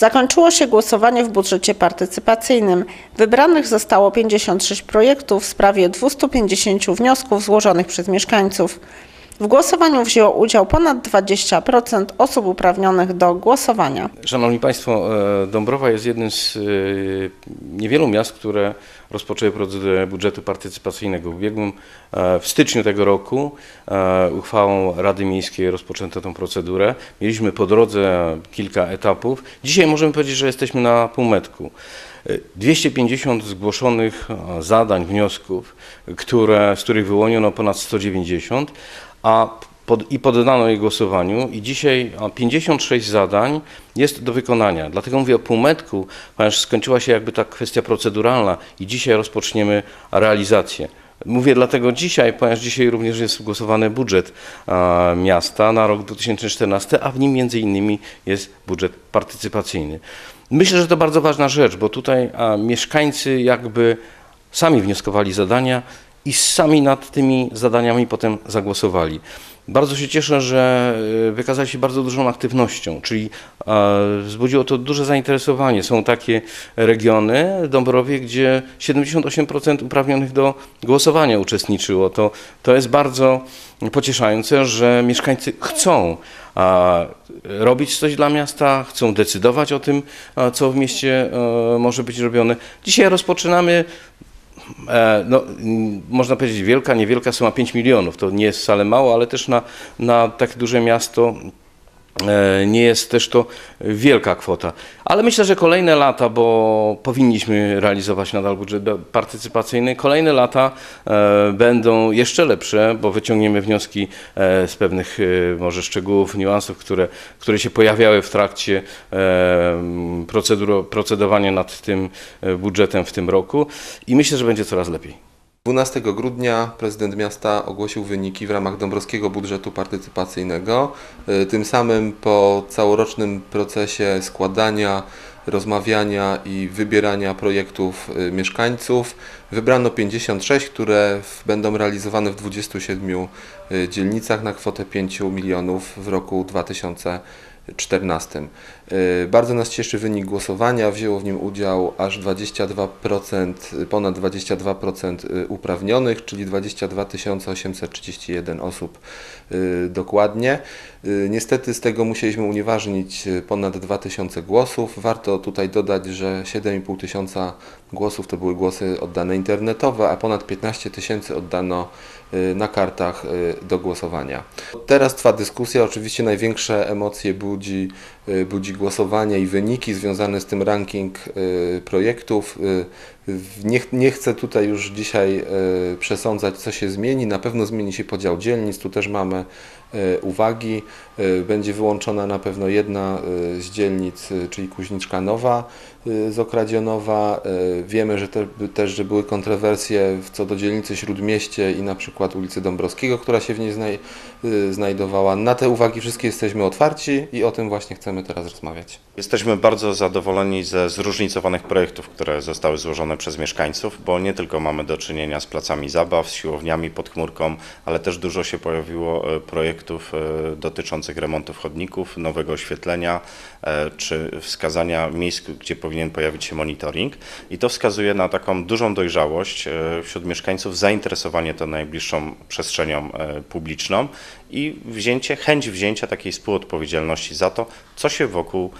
Zakończyło się głosowanie w budżecie partycypacyjnym. Wybranych zostało 56 projektów w sprawie 250 wniosków złożonych przez mieszkańców. W głosowaniu wzięło udział ponad 20% osób uprawnionych do głosowania. Szanowni Państwo, e, Dąbrowa jest jednym z e, niewielu miast, które rozpoczęły procedurę budżetu partycypacyjnego. W ubiegłym, e, w styczniu tego roku uchwałą Rady Miejskiej rozpoczęto tę procedurę. Mieliśmy po drodze kilka etapów. Dzisiaj możemy powiedzieć, że jesteśmy na półmetku. E, 250 zgłoszonych zadań, wniosków, które, z których wyłoniono ponad 190, a pod, i poddano je głosowaniu i dzisiaj a, 56 zadań jest do wykonania. Dlatego mówię o półmetku, ponieważ skończyła się jakby ta kwestia proceduralna i dzisiaj rozpoczniemy realizację. Mówię dlatego dzisiaj, ponieważ dzisiaj również jest głosowany budżet a, miasta na rok 2014, a w nim między innymi jest budżet partycypacyjny. Myślę, że to bardzo ważna rzecz, bo tutaj a, mieszkańcy jakby sami wnioskowali zadania i sami nad tymi zadaniami potem zagłosowali. Bardzo się cieszę, że e, wykazali się bardzo dużą aktywnością, czyli e, wzbudziło to duże zainteresowanie. Są takie regiony Dąbrowie, gdzie 78% uprawnionych do głosowania uczestniczyło. To, to jest bardzo pocieszające, że mieszkańcy chcą robić coś dla miasta, chcą decydować o tym, co w mieście e, może być robione. Dzisiaj rozpoczynamy no, mm, można powiedzieć wielka, niewielka suma 5 milionów. To nie jest wcale mało, ale też na, na takie duże miasto e, nie jest też to wielka kwota. Ale myślę, że kolejne lata, bo powinniśmy realizować nadal budżet partycypacyjny, kolejne lata e, będą jeszcze lepsze, bo wyciągniemy wnioski e, z pewnych e, może szczegółów, niuansów, które, które się pojawiały w trakcie e, procedowania nad tym e, budżetem w tym roku i myślę, że będzie coraz lepiej. 12 grudnia prezydent miasta ogłosił wyniki w ramach Dąbrowskiego Budżetu Partycypacyjnego. Y, Tym samym po całorocznym procesie składania, rozmawiania i wybierania projektów y, mieszkańców wybrano 56, które będą realizowane w 27 y, dzielnicach na kwotę 5 milionów w roku 2014. Y, Bardzo nas cieszy wynik głosowania. Wzięło w nim udział aż 22%, y, ponad 22% y, uprawnionych, czyli 22 831 osób dokładnie. Niestety z tego musieliśmy unieważnić ponad 2000 głosów. Warto tutaj dodać, że 7,5 tysiąca głosów to były głosy oddane internetowe, a ponad 15 tysięcy oddano na kartach do głosowania. Teraz trwa dyskusja, oczywiście największe emocje budzi, y, budzi głosowanie i wyniki związane z tym ranking y, projektów. Nie, nie chcę tutaj już dzisiaj y, przesądzać, co się zmieni. Na pewno zmieni się podział dzielnic. Tu też mamy y, uwagi. Y, Będzie wyłączona na pewno jedna z dzielnic, czyli Kuźniczka Nowa z Okradzionowa. Wiemy, że te, też, że były kontrowersje co do dzielnicy Śródmieście i na przykład ulicy Dąbrowskiego, która się w niej znaj, znajdowała. Na te uwagi wszystkie jesteśmy otwarci i o tym właśnie chcemy teraz rozmawiać. Jesteśmy bardzo zadowoleni ze zróżnicowanych projektów, które zostały złożone przez mieszkańców, bo nie tylko mamy do czynienia z placami zabaw, z siłowniami pod chmurką, ale też dużo się pojawiło e, projektów e, dotyczących remontów chodników, nowego oświetlenia e, czy wskazania miejsc, gdzie powinien pojawić się monitoring. I to wskazuje na taką dużą dojrzałość wśród mieszkańców, zainteresowanie tą najbliższą przestrzenią publiczną i wzięcie, chęć wzięcia takiej współodpowiedzialności za to, co się wokół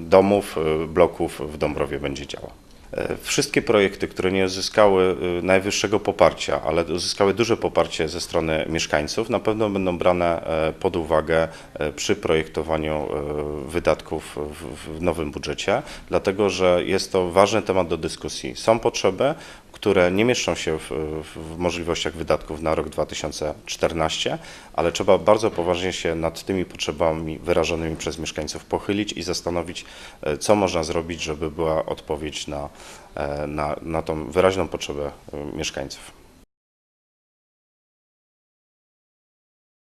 domów, bloków w Dąbrowie będzie działo. E, Wszystkie projekty, które nie uzyskały e, najwyższego poparcia, ale uzyskały duże poparcie ze strony mieszkańców, na pewno będą brane e, pod uwagę przy projektowaniu wydatków w, nowym budżecie, dlatego że jest to ważny temat do dyskusji. Są potrzeby, które nie mieszczą się w, w, możliwościach wydatków na rok 2014, ale trzeba bardzo poważnie się nad tymi potrzebami wyrażonymi przez mieszkańców pochylić i zastanowić, co można zrobić, żeby była odpowiedź na, na, na tą wyraźną potrzebę e, mieszkańców.